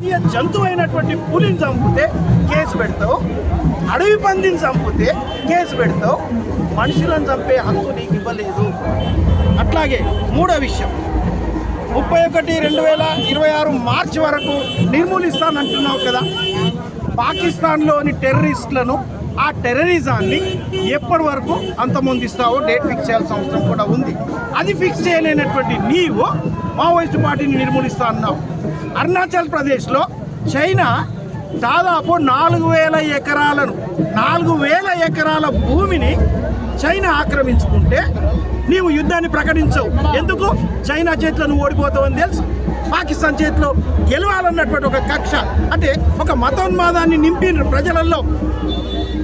జాతీయ జంతువు అయినటువంటి పులిని చంపితే కేసు పెడతావు అడవి పందిని చంపితే కేసు పెడతావు మనుషులను చంపే హక్కు నీకు ఇవ్వలేదు. అట్లాగే మూడో విషయం. ముప్పై ఒకటి రెండు వేల ఇరవై ఆరు మార్చి వరకు నిర్మూలిస్తానంటున్నావు కదా. పాకిస్తాన్లోని టెర్రరిస్టులను ఆ టెర్రరిజాన్ని ఎప్పటి వరకు అంతమొందిస్తావో డేట్ ఫిక్స్ చేయాల్సిన అవసరం కూడా ఉంది. అది ఫిక్స్ చేయలేనటువంటి నీవు మావోయిస్టు పార్టీని నిర్మూలిస్తా అన్నాం. అరుణాచల్ ప్రదేశ్లో చైనా దాదాపు నాలుగు వేల ఎకరాలను నాలుగు వేల ఎకరాల భూమిని చైనా ఆక్రమించుకుంటే నీవు యుద్ధాన్ని ప్రకటించవు. ఎందుకు? చైనా చేతిలో నువ్వు ఓడిపోతావని తెలుసు. పాకిస్తాన్ చేతిలో గెలవాలన్నటువంటి ఒక కక్ష అంటే ఒక మతోన్మాదాన్ని నింపిన ప్రజలలో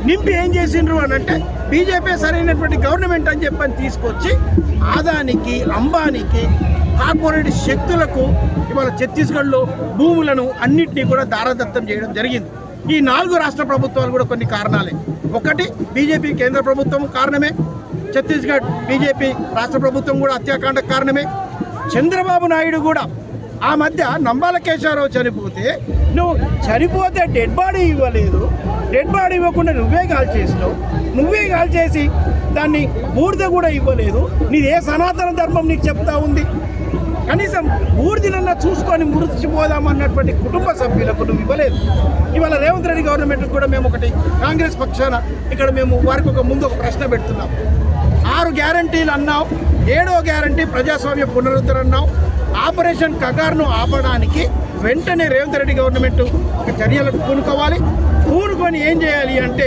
నింపి ఏం చేసిండ్రు అని అంటే బీజేపీ సరైనటువంటి గవర్నమెంట్ అని చెప్పని తీసుకొచ్చి ఆదానికి అంబానికి కార్పొరేట్ శక్తులకు ఇవాళ ఛత్తీస్గఢ్లో భూములను అన్నింటినీ కూడా దారదత్తం చేయడం జరిగింది. ఈ నాలుగు రాష్ట్ర ప్రభుత్వాలు కూడా కొన్ని కారణాలే. ఒకటి బీజేపీ కేంద్ర ప్రభుత్వం కారణమే. ఛత్తీస్గఢ్ బీజేపీ రాష్ట్ర ప్రభుత్వం కూడా హత్యాకాండ కారణమే. చంద్రబాబు నాయుడు కూడా ఆ మధ్య నంబాల కేశవరావు చనిపోతే నువ్వు చనిపోతే డెడ్ బాడీ ఇవ్వలేదు. డెడ్ బాడీ ఇవ్వకుండా నువ్వే కాల్ చేసినావు. నువ్వే కాల్ చేసి దాన్ని బూడిద కూడా ఇవ్వలేదు. నీది ఏ సనాతన ధర్మం నీకు చెప్తా ఉంది. కనీసం బూడిదనన్నా చూసుకొని మురిసిపోదాం అన్నటువంటి కుటుంబ సభ్యులకు నువ్వు ఇవ్వలేదు. ఇవాళ రేవంత్ రెడ్డి గవర్నమెంట్కి కూడా మేము ఒకటి కాంగ్రెస్ పక్షాన ఇక్కడ మేము వారికి ఒక ముందు ఒక ప్రశ్న పెడుతున్నాం. ఆరు గ్యారంటీలు అన్నావు. ఏడో గ్యారంటీ ప్రజాస్వామ్య పునరుద్ధరణ అన్నావు. ఆపరేషన్ కగార్ను ఆపడానికి వెంటనే రేవంత్ రెడ్డి గవర్నమెంట్ ఒక చర్యలకు పూనుకోవాలి. పూనుకొని ఏం చేయాలి అంటే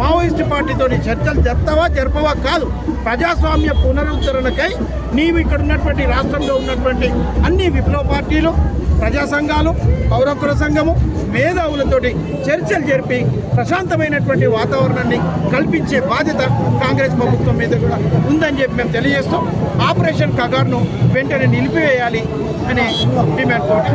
మావోయిస్ట్ పార్టీతో చర్చలు జరుపుతావా జరపవా కాదు. ప్రజాస్వామ్య పునరుద్ధరణకై నీవు ఇక్కడ ఉన్నటువంటి రాష్ట్రంలో ఉన్నటువంటి అన్ని విప్లవ పార్టీలు ప్రజా సంఘాలు పౌరకుల సంఘము మేధావులతోటి చర్చలు జరిపి ప్రశాంతమైనటువంటి వాతావరణాన్ని కల్పించే బాధ్యత కాంగ్రెస్ ప్రభుత్వం మీద కూడా ఉందని చెప్పి మేము తెలియజేస్తాం ఆపరేషన్ కగార్ను వెంటనే నిలిపివేయాలి అనే డిమాండ్ తోటి.